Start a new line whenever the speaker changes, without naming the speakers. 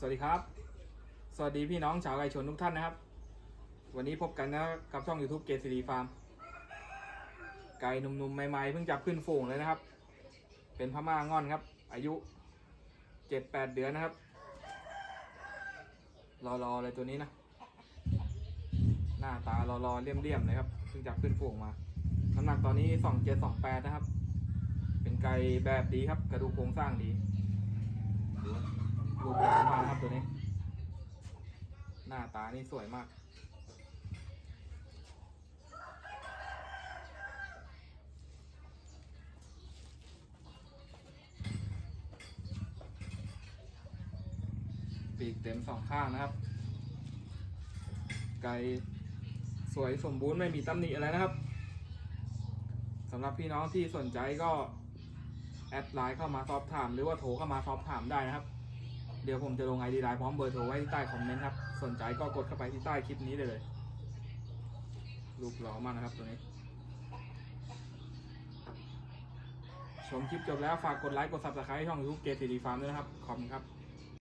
สวัสดีครับ สวัสดีพี่น้องชาวไก่ชนทุกท่านนะครับ วันนี้พบกันนะกับช่อง YouTube เกซีรีฟาร์ม ไก่หนุ่มๆใหม่ๆเพิ่งจับขึ้นฝูงเลยนะครับ เป็นพม่าง่อนครับ อายุเจ็ดแปดเดือนนะครับ รอๆเลยตัวนี้นะ หน้าตารอๆเลี่ยมๆเลยครับเพิ่งจับขึ้นฝูงมา น้ำหนักตอนนี้สองเจ็ดสองแปดนะครับ เป็นไก่แบบดีครับ กระดูกโครงสร้างดี รูปหล่อมากนะครับตัวนี้ หน้าตานี่สวยมาก ปีกเต็มสองข้างนะครับ ไก่สวยสมบูรณ์ไม่มีตำหนิอะไรนะครับสำหรับพี่น้องที่สนใจก็ แอดไลน์เข้ามาสอบถาม หรือว่าโทรเข้ามาสอบถามได้นะครับ เดี๋ยวผมจะลงไอดีไลน์พร้อมเบอร์โทรไว้ที่ใต้คอมเมนต์ครับ สนใจก็กดเข้าไปที่ใต้คลิปนี้ได้เลยรูปหล่อมากนะครับตัวนี้ ชมคลิปจบแล้วฝากกดไลค์กด subscribe ช่องยูทูบเกตีดีฟาร์มด้วยนะครับ ขอบคุณครับ